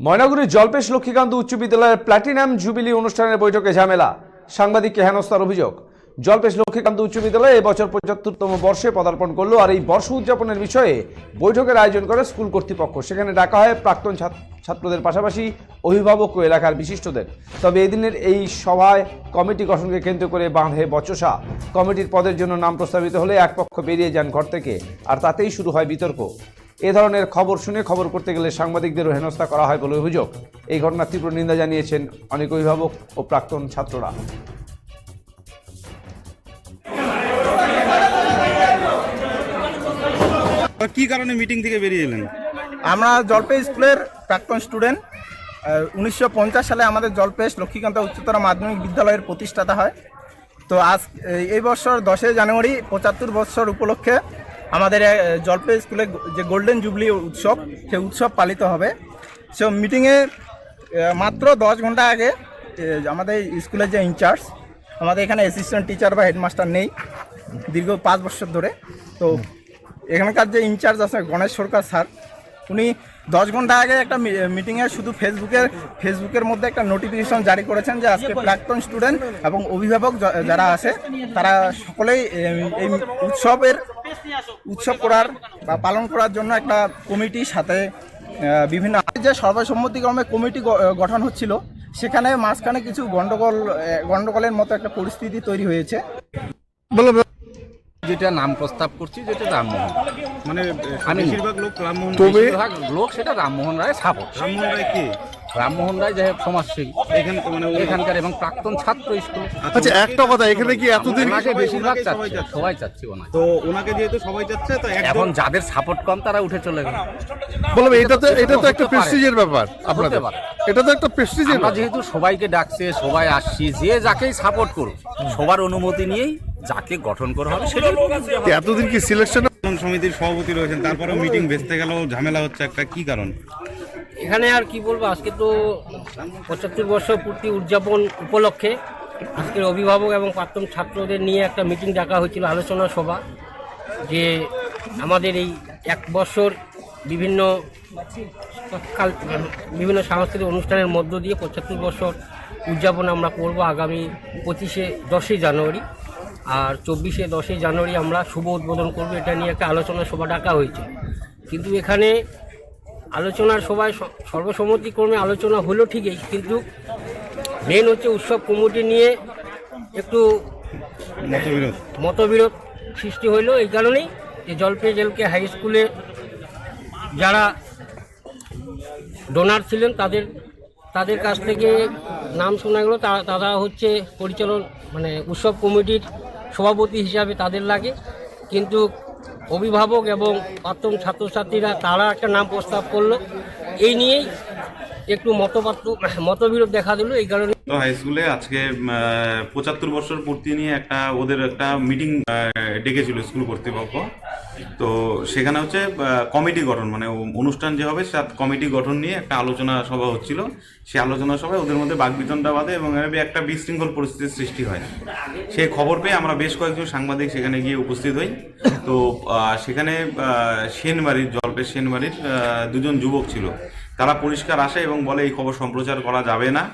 ময়নাগুড়ির জলপেশ লক্ষ্মীকান্ত উচ্চ বিদ্যালয়ের platinum jubilee অনুষ্ঠানের বৈঠকে ঝামেলা। সাংবাদিককে হেনস্থার অভিযোগ। জলপেশ লক্ষ্মীকান্ত উচ্চ বিদ্যালয়ে এবছর পঁচাত্তরতম বর্ষে পদার্পণ করল আর এই বর্ষ উদযাপনের বিষয়ে বৈঠকের আয়োজন করে স্কুল কর্তৃপক্ষ। সেখানে ডাকা হয় প্রাক্তন ছাত্র- ছাত্রদের পাশাপাশি অভিভাবক ও এলাকার বিশিষ্টদের। তবে এদিনের এই সভায় কমিটি গঠনকে কেন্দ্র করে বাঁধে বচসা। কমিটির পদের জন্য নাম প্রস্তাবিত হলে এক পক্ষ বেরিয়ে যান ঘর থেকে, আর তাতেই শুরু হয় বিতর্ক। এ ধরনের খবর শুনে খবর করতে গেলে সাংবাদিকদেরও হেনস্থা করা হয় বলে অভিযোগ। এই ঘটনার তীব্র নিন্দা জানিয়েছেন অনেক অভিভাবক ও প্রাক্তন ছাত্ররা। কি কারণে মিটিং থেকে বেরিয়ে এলেন? আমরা জলপে স্কুলের প্রাক্তন স্টুডেন্ট উনিশশো পঞ্চাশ সালে আমাদের জলপেশ লক্ষ্মীকান্ত উচ্চতর মাধ্যমিক বিদ্যালয়ের প্রতিষ্ঠাতা হয়। তো আজ এই- এই বছর দশই জানুয়ারি পঁচাত্তর বছর উপলক্ষে আমাদের আহ, জলপে স্কুলে যে গোল্ডেন জুবলি উৎসব সেই উৎসব পালিত হবে। সে মিটিংয়ে মাত্র দশ ঘণ্টা আগে আমাদের স্কুলের যে ইনচার্জ আমাদের এখানে অ্যাসিস্ট্যান্ট টিচার বা হেডমাস্টার নেই দীর্ঘ পাঁচ বছর ধরে। তো এখানকার যে ইনচার্জ আছে গণেশ সরকার স্যার উনি দশ ঘণ্টা আগে একটা মিটিংয়ে শুধু ফেসবুকের ফেসবুকের মধ্যে একটা নোটিফিকেশন জারি করেছেন যে আজকে প্রাক্তন স্টুডেন্ট এবং অভিভাবক যারা আছে তারা সকলেই এই উৎসবের উৎসব করার বা পালন করার জন্য একটা কমিটির সাথে বিভিন্ন যে সর্বসম্মতিক্রমে কমিটি গঠন হচ্ছিল সেখানে মাঝখানে কিছু গন্ডগোল গন্ডগোলের মতো একটা পরিস্থিতি তৈরি হয়েছে। যেটা নাম প্রস্তাব করছি যেটা রামমোহন। মানে আমি- বেশিরভাগ লোক রামমোহন লোক সেটা রামমোহন রায় সাপোর্ট রামমোহন রায় কে? রামমোহন রায় যাই হোক সমাজসেবী। এখান মানে এখানকার এবং প্রাক্তন ছাত্র স্কুল। আচ্ছা একটা কথা এখানে কি এতদিন ওনাকে বেশিরভাগ ওনাকে সবাই চাচ্ছে চাচ্ছে। চাচ্ছি ওনাকে। তো ওনাকে যেহেতু সবাই চাচ্ছে তো এখন যাদের সাপোর্ট কম তারা উঠে চলে গেল। বললাম এটা তো এটা তো একটা প্রেস্টিজের ব্যাপার আপনাদের। এটা তো একটা প্রেস্টিজের আমরা যেহেতু সবাইকে ডাকছে সবাই আসছি যে যাকেই সাপোর্ট করুক সবার অনুমতি নিয়েই যাকে গঠন করা হবে সেটাই এতদিন কি সিলেকশন সমিতির সভাপতি রয়েছেন তারপরেও মিটিং ভেস্তে গেল ঝামেলা হচ্ছে একটা কি কারণ? এখানে আর কি বলব, আজকে তো পঁচাত্তর বর্ষ পূর্তি উদযাপন উপলক্ষে আজকের অভিভাবক এবং প্রাক্তন ছাত্রদের নিয়ে একটা মিটিং ডাকা হয়েছিল, আলোচনা সভা, যে আমাদের এই এক বছর বিভিন্ন কাল বিভিন্ন সাংস্কৃতিক অনুষ্ঠানের মধ্য দিয়ে পঁচাত্তর বছর উদযাপন আমরা করব আগামী পঁচিশে দশই জানুয়ারি। আর চব্বিশে দশই জানুয়ারি আমরা শুভ উদ্বোধন করব, এটা নিয়ে একটা আলোচনা সভা ডাকা হয়েছে। কিন্তু এখানে আলোচনার সবাই সর্বসম্মতিক্রমে আলোচনা হলো ঠিকই কিন্তু মেন হচ্ছে উৎসব কমিটি নিয়ে একটু মতবিরোধ। সৃষ্টি হইল এই কারণেই যে জলপে জেলকে হাই স্কুলে যারা ডোনার ছিলেন তাদের তাদের কাছ থেকে নাম শোনা গেলো। তারা তারা হচ্ছে পরিচালন মানে উৎসব কমিটির সভাপতি হিসাবে তাদের লাগে। কিন্তু অভিভাবক এবং প্রাক্তন ছাত্রছাত্রীরা তারা একটা নাম প্রস্তাব করল। এই নিয়েই একটু মতপাত্র মতবিরোধ দেখা দিল। এই কারণে তো হাই স্কুলে আজকে পঁচাত্তর বছর পূর্তি নিয়ে একটা ওদের একটা মিটিং ডেকেছিল স্কুল কর্তৃপক্ষ। তো সেখানে হচ্ছে কমিটি গঠন মানে অনুষ্ঠান যে হবে, সাত কমিটি গঠন নিয়ে একটা আলোচনা সভা হচ্ছিল। সেই আলোচনা সভায় ওদের মধ্যে বাগবিতণ্ডা বাঁধে এবং একটা বিশৃঙ্খল পরিস্থিতির সৃষ্টি হয়। সেই খবর পেয়ে আমরা বেশ কয়েকজন সাংবাদিক সেখানে গিয়ে উপস্থিত হই। তো সেখানে সেনবাড়ির জলপেশ সেনবাড়ির দুজন যুবক ছিল। তারা পরিষ্কার আসে এবং বলে, এই খবর সম্প্রচার করা যাবে না।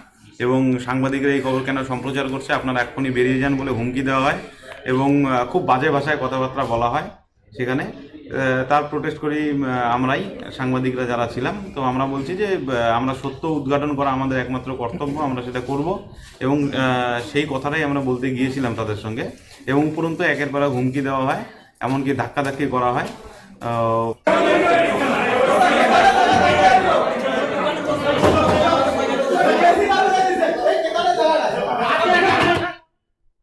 এবং সাংবাদিকরা এই খবর কেন সম্প্রচার করছে? আপনারা এক্ষুনি বেরিয়ে যান বলে হুমকি দেওয়া হয় এবং খুব বাজে ভাষায় কথাবার্তা বলা হয় সেখানে। তার প্রোটেস্ট করি আমরাই, সাংবাদিকরা যারা ছিলাম। তো আমরা বলছি যে আমরা সত্য উদ্ঘাটন করা আমাদের একমাত্র কর্তব্য, আমরা সেটা করব এবং সেই কথাটাই আমরা বলতে গিয়েছিলাম তাদের সঙ্গে এবং উপরন্তু একের পর হুমকি দেওয়া হয়, এমনকি ধাক্কাধাক্কি করা হয়।